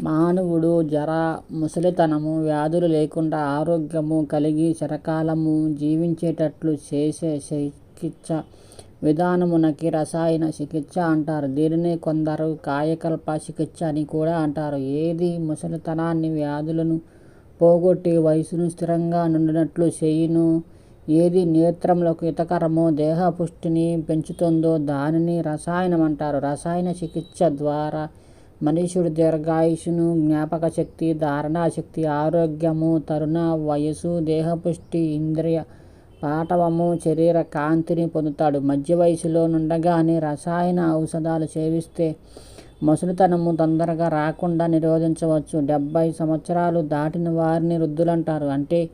మానవుడు జర, ముసలితనము, వ్యాధులు లేకుండా ఆరోగ్యము కలిగి చిరకాలము జీవించేటట్లు చేసే చికిత్స విధానమునకి రసాయన చికిత్స అంటారు. దీనినే కొందరు కాయకల్ప చికిత్స అని కూడా అంటారు. ఏది ముసలితనాన్ని, వ్యాధులను పోగొట్టి వయస్సును స్థిరంగా నుండినట్లు చేయును ఏది నేత్రములకు హితకరమో, దేహపుష్టిని పెంచుతుందో దానిని రసాయనం అంటారు రసాయన చికిత్స ద్వారా మనుష్యుడు జ్ఞాపక శక్తి ధారణాశక్తి, ఆరోగ్యము, తరుణ వయసు దేహపుష్టి, ఇంద్రియ పాటవము, శరీర కాంతిని పొందుతాడు. మధ్య వయసులో నుండగానే రసాయన ఔషధాలు సేవిస్తే ముసలితనము తొందరగా రాకుండా నిరోధించవచ్చు. డెబ్బై సంవత్సరాలు దాటిన వారిని వృద్ధులంటారు. అంటే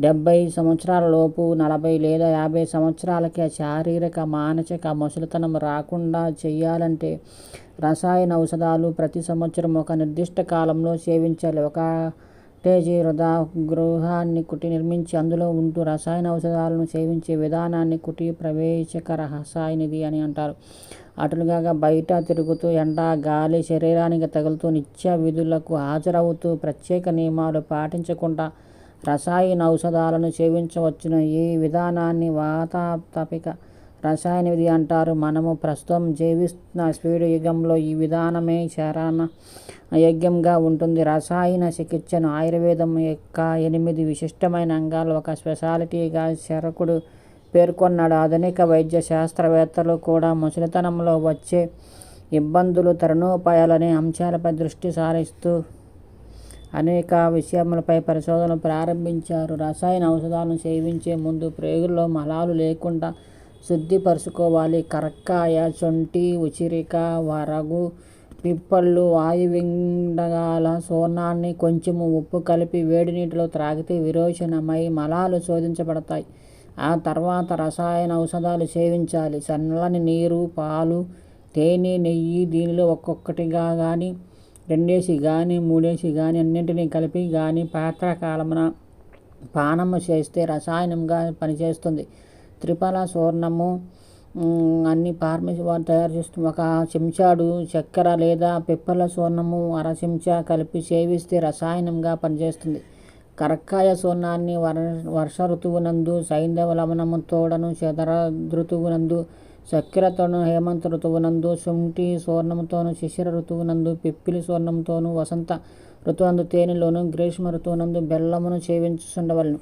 డెబ్బై సంవత్సరాల లోపు, నలభై లేదా యాభై సంవత్సరాలకే శారీరక, మానసిక ముసలితనం రాకుండా చేయాలంటే రసాయన ఔషధాలు ప్రతి సంవత్సరం ఒక నిర్దిష్ట కాలంలో సేవించాలి. ఒక వృధా గృహాన్ని కుటి నిర్మించి అందులో ఉంటూ రసాయన ఔషధాలను సేవించే విధానాన్ని కుటి ప్రవేశక రసాయనిది అని అంటారు. అటులుగా బయట తిరుగుతూ ఎండ, గాలి శరీరానికి తగులుతూ నిత్య విధులకు హాజరవుతూ ప్రత్యేక నియమాలు పాటించకుండా రసాయన ఔషధాలను సేవించవచ్చును. ఈ విధానాన్ని వాతాపిక రసాయన విధి అంటారు. మనము ప్రస్తుతం జీవిస్తున్న స్పీడు యుగంలో ఈ విధానమే శరణ యజ్ఞంగా ఉంటుంది. రసాయన చికిత్సను ఆయుర్వేదం యొక్క ఎనిమిది విశిష్టమైన అంగాలు ఒక స్పెషాలిటీగా శరకుడు పేర్కొన్నాడు. ఆధునిక వైద్య శాస్త్రవేత్తలు కూడా ముసలితనంలో వచ్చే ఇబ్బందులు, తరుణోపాయాలనే అంశాలపై దృష్టి సారిస్తూ అనేక విషయములపై పరిశోధనలు ప్రారంభించారు. రసాయన ఔషధాలను సేవించే ముందు ప్రేగుల్లో మలాలు లేకుండా శుద్ధిపరుచుకోవాలి కరక్కాయ, చొంటి ఉచిరిక వరగు, పిప్పళ్ళు, వాయువిండగాల సోనాన్ని కొంచెము ఉప్పు కలిపి వేడి నీటిలో త్రాగితే విరోచనమై మలాలు శోధించబడతాయి. ఆ తర్వాత రసాయన ఔషధాలు సేవించాలి. సన్నని నీరు, పాలు, తేనె, నెయ్యి దీనిలో ఒక్కొక్కటిగా కానీ రెండేసి కానీ మూడేసి కానీ అన్నింటినీ కలిపి కానీ ప్రాతఃకాలమున పానము చేస్తే రసాయనంగా పనిచేస్తుంది. త్రిఫల సువర్ణము అన్ని ఫార్మసీ వారు తయారు చేస్తున్న ఒక చెంచాడు చక్కెర లేదా పిప్పల సువర్ణము అర చెంచా కలిపి సేవిస్తే రసాయనంగా పనిచేస్తుంది. కరక్కాయ సువర్ణాన్ని వర్ష ఋతువునందు, సైంధవ లవణము తోడను ఋతువునందు చక్కెరతోను హేమంత ఋతువునందు, శుంఠి చూర్ణముతోను శిశిర ఋతువునందు, పిప్పిలి చూర్ణముతోను వసంత ఋతువునందు, తేనెలోను గ్రీష్మ ఋతువునందు బెల్లమును సేవించుచుండవలెను.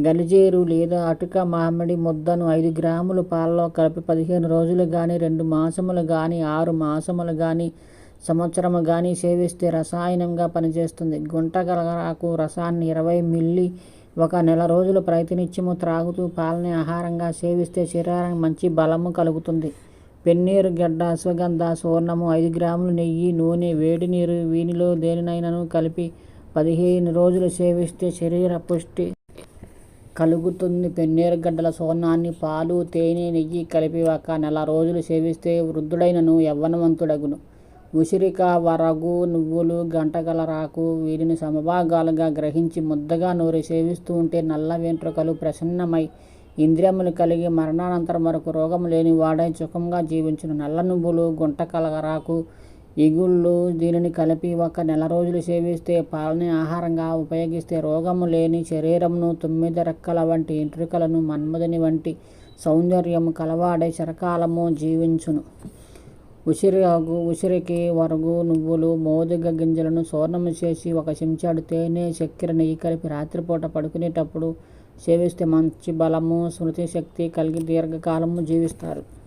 గలిజేరు లేదా అటుక మామిడి ముద్దను ఐదు గ్రాములు పాలలో కలిపి పదిహేను రోజులు కానీ రెండు మాసములు కానీ ఆరు మాసములు కానీ సంవత్సరము కానీ సేవిస్తే రసాయనంగా పనిచేస్తుంది. గుంటగలగరాకు రసాన్ని ఇరవై మిల్లీ ఒక నెల రోజులు ప్రతినిత్యము త్రాగుతూ పాలని ఆహారంగా సేవిస్తే శరీరానికి మంచి బలము కలుగుతుంది. పెన్నీరు గడ్డ అశ్వగంధ సువర్ణము ఐదు గ్రాములు నెయ్యి, నూనె, వేడినీరు వీనిలో దేనినైనను కలిపి పదిహేను రోజులు సేవిస్తే శరీర పుష్టి కలుగుతుంది. పెన్నేరుగడ్డల సువర్ణాన్ని పాలు, తేనె, నెయ్యి కలిపి ఒక నెల రోజులు సేవిస్తే వృద్ధుడైనను యవ్వనవంతుడగును. ఉసిరిక, వరగు, నువ్వులు, గంటగలరాకు వీటిని సమభాగాలుగా గ్రహించి ముద్దగా నూరి సేవిస్తూ ఉంటే నల్ల వెంట్రుకలు ప్రసన్నమై ఇంద్రియములు కలిగి మరణానంతరం వరకు రోగము లేని వాడై సుఖంగా జీవించును. నల్ల నువ్వులు, గుంటగలగరాకు, ఇగుళ్ళు దీనిని కలిపి ఒక నెల రోజులు సేవిస్తే పాలని ఆహారంగా ఉపయోగిస్తే రోగము లేని శరీరమును, తొమ్మిది రెక్కల వంటి వెంట్రుకలను, మన్మథుని వంటి సౌందర్యము కలవాడై చిరకాలము జీవించును. ఉసిరికి, వరగు, నువ్వులు, మోదుగ గింజలను చూర్ణము చేసి ఒక చెంచాడు తేనె, చక్కెర, నెయ్యి కలిపి రాత్రిపూట పడుకునేటప్పుడు సేవిస్తే మంచి బలము, స్మృతిశక్తి కలిగి దీర్ఘకాలము జీవిస్తారు.